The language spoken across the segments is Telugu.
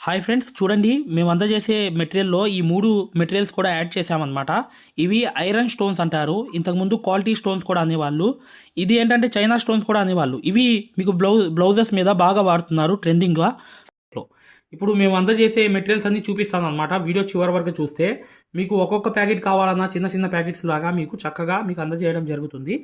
హాయ్ ఫ్రెండ్స్ చూడండి మేము అందజేసే మెటీరియల్లో ఈ మూడు మెటీరియల్స్ కూడా యాడ్ చేసామన్నమాట ఇవి ఐరన్ స్టోన్స్ అంటారు. ఇంతకుముందు క్వాలిటీ స్టోన్స్ కూడా అనేవాళ్ళు. ఇది ఏంటంటే చైనా స్టోన్స్ కూడా అనేవాళ్ళు. ఇవి మీకు బ్లౌజ్ బ్లౌజెస్ మీద బాగా వాడుతున్నారు ట్రెండింగ్గా. ఇప్పుడు మేము అందజేసే మెటీరియల్స్ అన్ని చూపిస్తాను అనమాట వీడియో చివరి వరకు చూస్తే మీకు ఒక్కొక్క ప్యాకెట్ కావాలన్నా చిన్న చిన్న ప్యాకెట్స్ లాగా మీకు చక్కగా మీకు అందజేయడం జరుగుతుంది.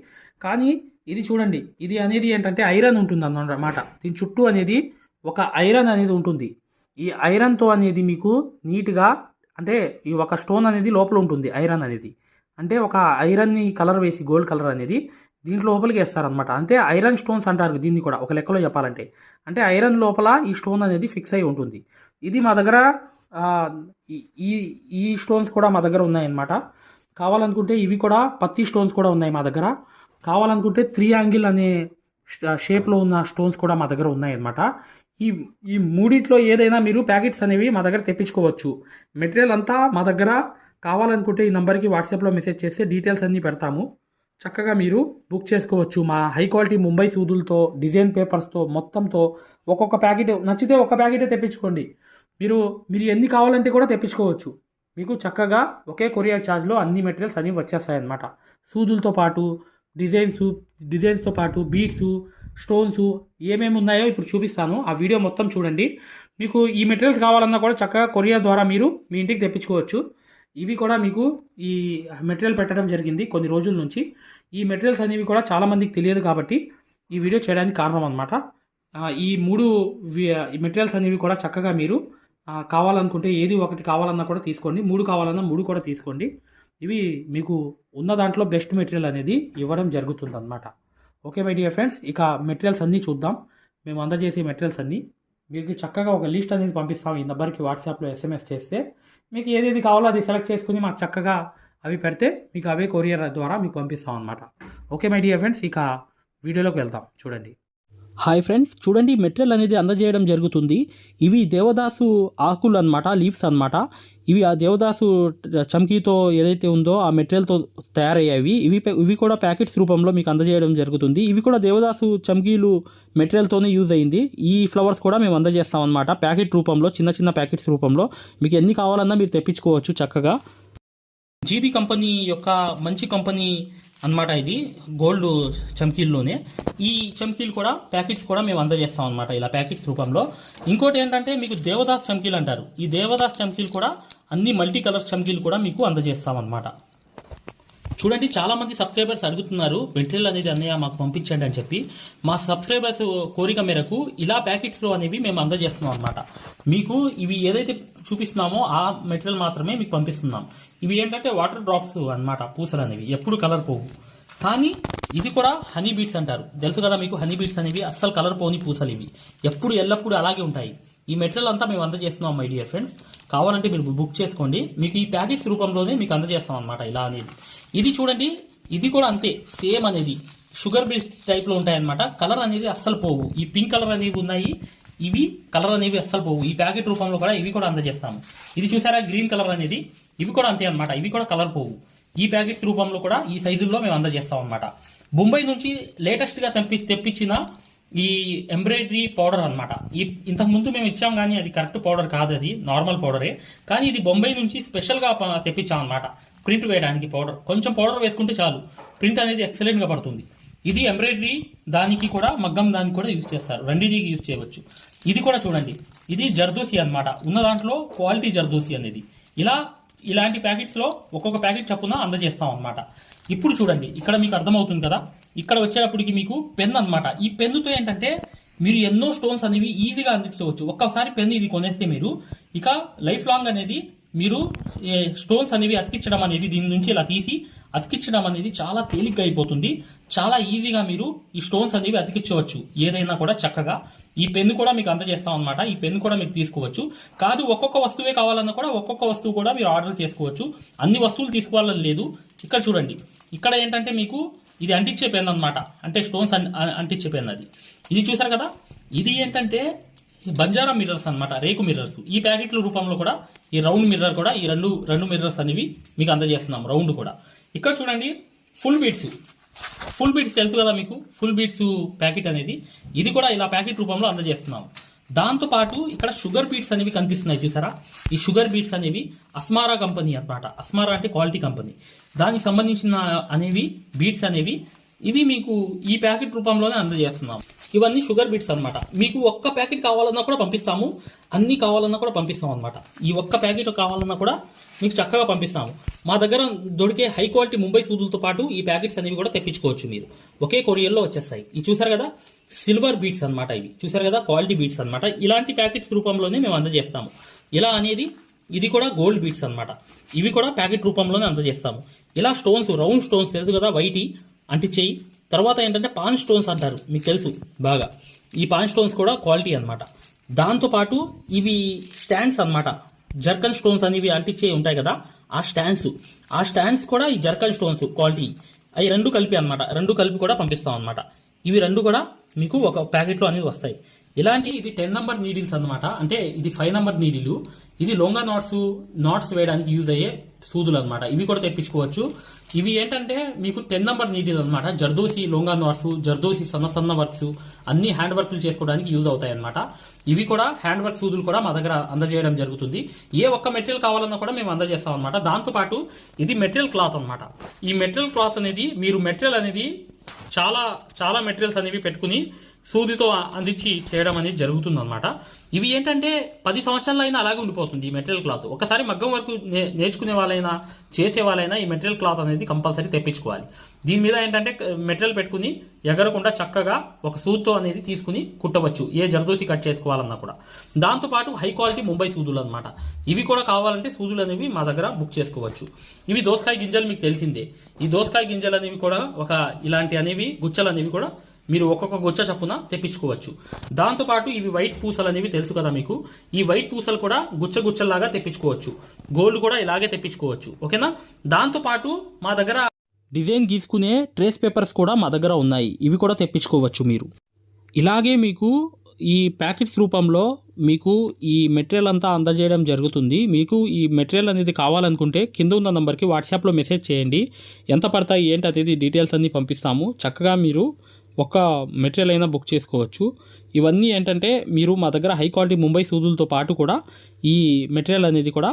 కానీ ఇది చూడండి ఇది అనేది ఏంటంటే ఐరన్ ఉంటుంది అన్నమాట దీని చుట్టూ అనేది ఒక ఐరన్ అనేది ఉంటుంది. ఈ ఐరన్తో అనేది మీకు నీట్గా అంటే ఈ ఒక స్టోన్ అనేది లోపల ఉంటుంది ఐరన్ అనేది. అంటే ఒక ఐరన్ని కలర్ వేసి గోల్డ్ కలర్ అనేది దీంట్లో లోపలికి వేస్తారనమాట అంటే ఐరన్ స్టోన్స్ అంటారు దీన్ని కూడా ఒక లెక్కలో చెప్పాలంటే. అంటే ఐరన్ లోపల ఈ స్టోన్ అనేది ఫిక్స్ అయి ఉంటుంది. ఇది మా దగ్గర ఈ- ఈ ఈ స్టోన్స్ కూడా మా దగ్గర ఉన్నాయన్నమాట. కావాలనుకుంటే ఇవి కూడా పత్తి స్టోన్స్ కూడా ఉన్నాయి మా దగ్గర. కావాలనుకుంటే త్రీ యాంగిల్ అనే షేప్లో ఉన్న స్టోన్స్ కూడా మా దగ్గర ఉన్నాయన్నమాట. ఈ ఈ మూడిట్లో ఏదైనా మీరు ప్యాకెట్స్ అనేవి మా దగ్గర తెప్పించుకోవచ్చు. మెటీరియల్ అంతా మా దగ్గర కావాలనుకుంటే ఈ నంబర్కి వాట్సాప్లో మెసేజ్ చేస్తే డీటెయిల్స్ అన్నీ పెడతాము. చక్కగా మీరు బుక్ చేసుకోవచ్చు మా హై క్వాలిటీ ముంబై సూదులతో డిజైన్ పేపర్స్తో మొత్తంతో ఒక్కొక్క ప్యాకెట్ నచ్చితే ఒక్క ప్యాకెటే తెప్పించుకోండి. మీరు మీరు ఎన్ని కావాలంటే కూడా తెప్పించుకోవచ్చు. మీకు చక్కగా ఒకే కొరియర్ ఛార్జ్లో అన్ని మెటీరియల్స్ అన్నీ వచ్చేస్తాయి అన్నమాట సూదులతో పాటు డిజైన్స్ డిజైన్స్తో పాటు బీడ్స్ స్టోన్స్ ఏమేమి ఉన్నాయో ఇప్పుడు చూపిస్తాను. ఆ వీడియో మొత్తం చూడండి. మీకు ఈ మెటీరియల్స్ కావాలన్నా కూడా చక్కగా కొరియర్ ద్వారా మీరు మీ ఇంటికి తెప్పించుకోవచ్చు. ఇవి కూడా మీకు ఈ మెటీరియల్ పెట్టడం జరిగింది కొన్ని రోజుల నుంచి. ఈ మెటీరియల్స్ అనేవి కూడా చాలామందికి తెలియదు కాబట్టి ఈ వీడియో చేయడానికి కారణం అనమాట ఈ మూడు ఈ మెటీరియల్స్ అనేవి కూడా చక్కగా మీరు కావాలనుకుంటే ఏది ఒకటి కావాలన్నా కూడా తీసుకోండి. మూడు కావాలన్నా మూడు కూడా తీసుకోండి. ఇవి మీకు ఉన్న దాంట్లో బెస్ట్ మెటీరియల్ అనేది ఇవ్వడం జరుగుతుంది అన్నమాట ఓకే మై డియర్ ఫ్రెండ్స్ ఇక మెటీరియల్స్ అన్నీ చూద్దాం. మేము అందజేసే మెటీరియల్స్ అన్నీ. మీకు చక్కగా ఒక లిస్ట్ అనేది పంపిస్తాం ఈ నెంబర్కి వాట్సాప్లో ఎస్ఎంఎస్ చేస్తే. మీకు ఏదేది కావాలో అది సెలెక్ట్ చేసుకుని మాకు చక్కగా అవి పెడితే మీకు అవే కొరియర్ ద్వారా మీకు పంపిస్తాం అనమాట ఓకే మై డియర్ ఫ్రెండ్స్ ఇక వీడియోలోకి వెళ్తాం చూడండి. హాయ్ ఫ్రెండ్స్ చూడండి మెటీరియల్ అనేది అందజేయడం జరుగుతుంది. ఇవి దేవదాసు ఆకులు అనమాట లీవ్స్ అనమాట ఇవి ఆ దేవదాసు చమ్కీతో ఏదైతే ఉందో ఆ మెటీరియల్తో తయారయ్యేవి ఇవి ఇవి కూడా ప్యాకెట్స్ రూపంలో మీకు అందజేయడం జరుగుతుంది. ఇవి కూడా దేవదాసు చమ్కీలు మెటీరియల్తోనే యూజ్ అయింది. ఈ ఫ్లవర్స్ కూడా మేము అందజేస్తాం అనమాట ప్యాకెట్ రూపంలో చిన్న చిన్న ప్యాకెట్స్ రూపంలో. మీకు ఎన్ని కావాలన్నా మీరు తెప్పించుకోవచ్చు చక్కగా. జీబీ కంపెనీ యొక్క మంచి కంపెనీ అన్నమాట ఇది గోల్డ్ చమ్కీల్లోనే. ఈ చమ్కీలు కూడా ప్యాకెట్స్ కూడా మేము అందజేస్తాం అనమాట ఇలా ప్యాకెట్స్ రూపంలో. ఇంకోటి ఏంటంటే మీకు దేవదాస్ చమ్కీలు అంటారు. ఈ దేవదాస్ చమ్కీలు కూడా అన్ని మల్టీ కలర్స్ చమ్కీలు కూడా మీకు అందజేస్తాం అనమాట చూడండి చాలా మంది సబ్స్క్రైబర్స్ అడుగుతున్నారు మెటీరియల్ అనేది అన్నయ్య మాకు పంపించండి అని చెప్పి. మా సబ్స్క్రైబర్స్ కోరిక మేరకు ఇలా ప్యాకెట్స్లో అనేవి మేము అందజేస్తున్నాం అనమాట మీకు ఇవి ఏదైతే చూపిస్తున్నామో ఆ మెటీరియల్ మాత్రమే మీకు పంపిస్తున్నాం. ఇవి ఏంటంటే వాటర్ డ్రాప్స్ అన్నమాట పూసలు అనేవి. ఎప్పుడు కలర్ పోవు. కానీ ఇది కూడా హనీ బీట్స్ అంటారు. తెలుసు కదా మీకు హనీ బీట్స్ అనేవి అస్సలు కలర్ పోని పూసలు ఇవి. ఎప్పుడు ఎల్లప్పుడూ అలాగే ఉంటాయి. ఈ మెటీరియల్ అంతా మేము అందజేస్తున్నాం మై డియర్ ఫ్రెండ్స్ కావాలంటే మీరు బుక్ చేసుకోండి. మీకు ఈ ప్యాకెట్స్ రూపంలోనే మీకు అందజేస్తాం అనమాట ఇలా అనేది. ఇది చూడండి ఇది కూడా అంతే సేమ్ అనేది. షుగర్ బీట్స్ టైప్లో ఉంటాయన్నమాట. కలర్ అనేది అస్సలు పోవు. ఈ పింక్ కలర్ అనేవి ఉన్నాయి ఇవి కలర్ అనేవి అస్సలు పోవు. ఈ ప్యాకెట్ రూపంలో కూడా ఇవి కూడా అందజేస్తాము. ఇది చూసారా గ్రీన్ కలర్ అనేది? ఇవి కూడా అంతే అనమాట ఇవి కూడా కలర్ పోవు. ఈ ప్యాకెట్స్ రూపంలో కూడా ఈ సైజుల్లో మేము అందజేస్తాం అనమాట ముంబై నుంచి లేటెస్ట్గా తెప్పి తెప్పించిన ఈ ఎంబ్రాయిడరీ పౌడర్ అన్నమాట. ఈ ఇంతకుముందు మేము ఇచ్చాం కానీ అది కరెక్ట్ పౌడర్ కాదు అది నార్మల్ పౌడరే కానీ ఇది బొంబాయి నుంచి స్పెషల్గా తెప్పించాం అనమాట ప్రింట్ వేయడానికి పౌడర్ కొంచెం పౌడర్ వేసుకుంటే చాలు. ప్రింట్ అనేది ఎక్సలెంట్గా పడుతుంది. ఇది ఎంబ్రాయిడరీ దానికి కూడా మగ్గం దానికి కూడా యూజ్ చేస్తారు. రెండింటికి యూజ్ చేయవచ్చు. ఇది కూడా చూడండి. ఇది జర్దోసి అన్నమాట. ఉన్న దాంట్లో క్వాలిటీ జర్దోసి అనేది. ఇలా ఇలాంటి ప్యాకెట్స్లో ఒక్కొక్క ప్యాకెట్ చప్పున అందజేస్తాం అన్నమాట. ఇప్పుడు చూడండి ఇక్కడ మీకు అర్థమవుతుంది కదా? ఇక్కడ వచ్చేటప్పటికి మీకు పెన్ అన్నమాట. ఈ పెన్నుతో ఏంటంటే మీరు ఎన్నో స్టోన్స్ అనేవి ఈజీగా అందించవచ్చు. ఒక్కసారి పెన్ ఇది కొనేస్తే మీరు ఇక లైఫ్ లాంగ్ అనేది మీరు స్టోన్స్ అనేవి అతికించడం అనేది దీని నుంచి ఇలా తీసి అతికించడం అనేది చాలా తేలిగ్గా అయిపోతుంది. చాలా ఈజీగా మీరు ఈ స్టోన్స్ అనేవి అతికించవచ్చు. ఏదైనా కూడా చక్కగా. ఈ పెన్ను కూడా మీకు అందజేస్తాం అనమాట ఈ పెన్ను కూడా మీకు తీసుకోవచ్చు. కాదు ఒక్కొక్క వస్తువే కావాలన్నా కూడా ఒక్కొక్క వస్తువు కూడా మీరు ఆర్డర్ చేసుకోవచ్చు. అన్ని వస్తువులు తీసుకోవాలని లేదు. ఇక్కడ చూడండి. ఇక్కడ ఏంటంటే మీకు ఇది అంటించే పెన్ అంటే స్టోన్స్ అన్- అంటించే పెన్ అది. ఇది చూసారు కదా? ఇది ఏంటంటే బంజారా మిర్రర్స్ అన్నమాట రేకు మిర్రర్స్. ఈ ప్యాకెట్ల రూపంలో కూడా ఈ రౌండ్ మిర్రర్ కూడా ఈ రెండు రెండు మిర్రర్స్ అనేవి మీకు అందజేస్తున్నాం రౌండ్ కూడా. ఇక్కడ చూడండి ఫుల్ బీట్స్. ఫుల్ బీట్స్ తెలుసు కదా మీకు? ఫుల్ బీట్స్ ప్యాకెట్ అనేది. ఇది కూడా ఇలా ప్యాకెట్ రూపంలో అందజేస్తున్నాం. దాంతోపాటు ఇక్కడ షుగర్ బీట్స్ అనేవి కనిపిస్తున్నాయి చూసారా? ఈ షుగర్ బీట్స్ అనేవి అస్మారా కంపెనీ అన్నమాట. అస్మారా అంటే క్వాలిటీ కంపెనీ. దానికి సంబంధించిన అనేవి బీట్స్ అనేవి ఇవి మీకు ఈ ప్యాకెట్ రూపంలోనే అందజేస్తున్నాం. ఇవన్నీ షుగర్ బీట్స్ అన్నమాట. మీకు ఒక్క ప్యాకెట్ కావాలన్నా కూడా పంపిస్తాము. అన్ని కావాలన్నా కూడా పంపిస్తాం అన్నమాట. ఈ ఒక్క ప్యాకెట్ కావాలన్నా కూడా మీకు చక్కగా పంపిస్తాము. మా దగ్గర దొరికే హై క్వాలిటీ ముంబై సూదులతో పాటు ఈ ప్యాకెట్స్ అనేవి కూడా తెప్పించుకోవచ్చు మీరు. ఒకే కొరియర్లో వచ్చేస్తాయి. ఇది చూసారు కదా? సిల్వర్ బీట్స్ అన్నమాట ఇవి. చూసారు కదా? క్వాలిటీ బీట్స్ అనమాట ఇలాంటి ప్యాకెట్స్ రూపంలోనే మేము అందజేస్తాము. ఇలా అనేది? ఇది కూడా గోల్డ్ బీట్స్ అన్నమాట. ఇవి కూడా ప్యాకెట్ రూపంలోనే అందజేస్తాము. ఇలా స్టోన్స్ రౌండ్ స్టోన్స్ తెలుసు కదా? వైటి అంటే చెయ్యి. తర్వాత ఏంటంటే పాన్ స్టోన్స్ అంటారు. మీకు తెలుసు బాగా. ఈ పాన్ స్టోన్స్ కూడా క్వాలిటీ అనమాట దాంతోపాటు ఇవి స్టాండ్స్ అన్నమాట. జర్కన్ స్టోన్స్ అనేవి అంటించే ఉంటాయి కదా? ఆ స్టాండ్స్. ఆ స్టాండ్స్ కూడా ఈ జర్కన్ స్టోన్స్ క్వాలిటీ. అవి రెండు కలిపి అనమాట రెండు కలిపి కూడా పంపిస్తాం అన్నమాట. ఇవి రెండు కూడా మీకు ఒక ప్యాకెట్లో అనేది వస్తాయి. ఇలాంటి ఇది టెన్ నంబర్ నీడిల్స్ అనమాట అంటే ఇది ఫైవ్ నంబర్ నీడిలు ఇది లొంగా నాట్స్ నాట్స్ వేయడానికి యూజ్ అయ్యే సూదులు అనమాట ఇవి కూడా తెప్పించుకోవచ్చు. ఇవి ఏంటంటే మీకు టెన్ నంబర్ నీడిల్ అనమాట జర్దోసి లొంగా నాట్స్ జర్దోసి సన్న సన్న వర్క్స్ అన్ని హ్యాండ్ వర్క్లు చేసుకోవడానికి యూజ్ అవుతాయి అన్నమాట. ఇవి కూడా హ్యాండ్ వర్క్ సూదులు కూడా మా దగ్గర అందజేయడం జరుగుతుంది. ఏ ఒక్క మెటీరియల్ కావాలన్నా కూడా మేము అందజేస్తాం అనమాట దాంతోపాటు ఇది మెటీరియల్ క్లాత్ అన్నమాట. ఈ మెటీరియల్ క్లాత్ అనేది మీరు మెటీరియల్ అనేది చాలా చాలా మెటీరియల్స్ అనేవి పెట్టుకుని సూదితో అందించి చేయడం అనేది జరుగుతుంది అనమాట ఇవి ఏంటంటే పది సంవత్సరాలు అయినా అలాగే ఉండిపోతుంది ఈ మెటీరియల్ క్లాత్ ఒకసారి మగ్గం వరకు నే- నేర్చుకునే వాళ్ళైనా చేసే వాళ్ళైనా ఈ మెటీరియల్ క్లాత్ అనేది కంపల్సరీ తెప్పించుకోవాలి. దీని మీద ఏంటంటే మెటీరియల్ పెట్టుకుని ఎగరకుండా చక్కగా ఒక సూత్తో అనేది తీసుకుని కుట్టవచ్చు. ఏ జరదోసి కట్ చేసుకోవాలన్నా కూడా. దాంతోపాటు హై క్వాలిటీ ముంబై సూదులు అనమాట ఇవి కూడా కావాలంటే సూదులు అనేవి మా దగ్గర బుక్ చేసుకోవచ్చు. ఇవి దోసకాయ గింజలు మీకు తెలిసిందే. ఈ దోసకాయ గింజలు అనేవి కూడా ఒక ఇలాంటి అనేవి గుచ్చలు అనేవి కూడా మీరు ఒక్కొక్క గుచ్చ చప్పున తెప్పించుకోవచ్చు. దాంతోపాటు ఇవి వైట్ పూసలు అనేవి తెలుసు కదా మీకు. ఈ వైట్ పూసలు కూడా గుచ్చ గుచ్చల్లాగా తెప్పించుకోవచ్చు. గోల్డ్ కూడా ఇలాగే తెప్పించుకోవచ్చు. ఓకేనా? దాంతోపాటు మా దగ్గర డిజైన్ గీసుకునే ట్రేస్ పేపర్స్ కూడా మా దగ్గర ఉన్నాయి. ఇవి కూడా తెప్పించుకోవచ్చు మీరు. ఇలాగే మీకు ఈ ప్యాకెట్స్ రూపంలో మీకు ఈ మెటీరియల్ అంతా అందజేయడం జరుగుతుంది. మీకు ఈ మెటీరియల్ అనేది కావాలనుకుంటే కింద ఉన్న నెంబర్కి వాట్సాప్లో మెసేజ్ చేయండి. ఎంత పడతాయి ఏంటి అనేది డీటెయిల్స్ అన్నీ పంపిస్తాము. చక్కగా మీరు ఒక మెటీరియల్ అయినా బుక్ చేసుకోవచ్చు. ఇవన్నీ ఏంటంటే మీరు మా దగ్గర హై క్వాలిటీ ముంబై సూదులతో పాటు కూడా ఈ మెటీరియల్ అనేది కూడా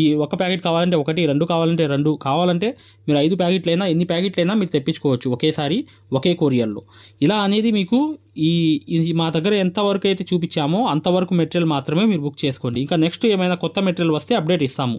ఈ ఒక ప్యాకెట్ కావాలంటే ఒకటి రెండు కావాలంటే రెండు కావాలంటే మీరు ఐదు ప్యాకెట్లైనా ఎన్ని ప్యాకెట్లైనా మీరు తెప్పించుకోవచ్చు ఒకేసారి ఒకే కొరియర్లో. ఇలా అనేది మీకు ఈ ఇది మా దగ్గర ఎంతవరకు అయితే చూపించామో అంతవరకు మెటీరియల్ మాత్రమే మీరు బుక్ చేసుకోండి. ఇంకా నెక్స్ట్ ఏమైనా కొత్త మెటీరియల్ వస్తే అప్డేట్ ఇస్తాము.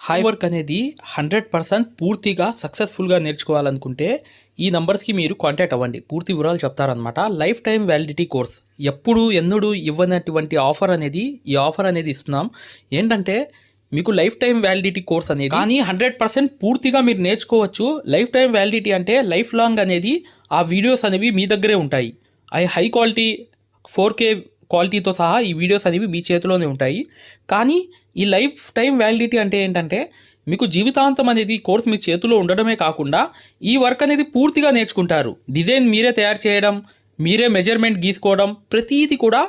హై వర్క్ అనేది హండ్రెడ్ పర్సెంట్ పూర్తిగా సక్సెస్ఫుల్గా నేర్చుకోవాలనుకుంటే ఈ నంబర్స్కి మీరు కాంటాక్ట్ అవ్వండి. పూర్తి వివరాలు చెప్తారనమాట లైఫ్ టైం వ్యాలిడిటీ కోర్స్ ఎప్పుడు ఎన్నడూ ఇవ్వనటువంటి ఆఫర్ అనేది ఈ ఆఫర్ అనేది ఇస్తున్నాం. ఏంటంటే మీకు లైఫ్ టైం వ్యాలిడిటీ కోర్స్ అనేది కానీ హండ్రెడ్ పర్సెంట్ పూర్తిగా మీరు నేర్చుకోవచ్చు. లైఫ్ టైం వ్యాలిడిటీ అంటే లైఫ్ లాంగ్ అనేది ఆ వీడియోస్ అనేవి మీ దగ్గరే ఉంటాయి. అవి హై క్వాలిటీ ఫోర్ కే క్వాలిటీతో సహా ఈ వీడియోస్ అనేవి మీ చేతిలోనే ఉంటాయి. కానీ ఈ లైఫ్ టైం వ్యాలిడిటీ అంటే ఏంటంటే మీకు జీవితాంతం అనేది కోర్స్ మీ చేతిలో ఉండడమే కాకుండా ఈ వర్క్ అనేది పూర్తిగా నేర్చుకుంటారు. డిజైన్ మీరే తయారు చేయడం మీరే మెజర్మెంట్ గీసుకోవడం ప్రతీది కూడా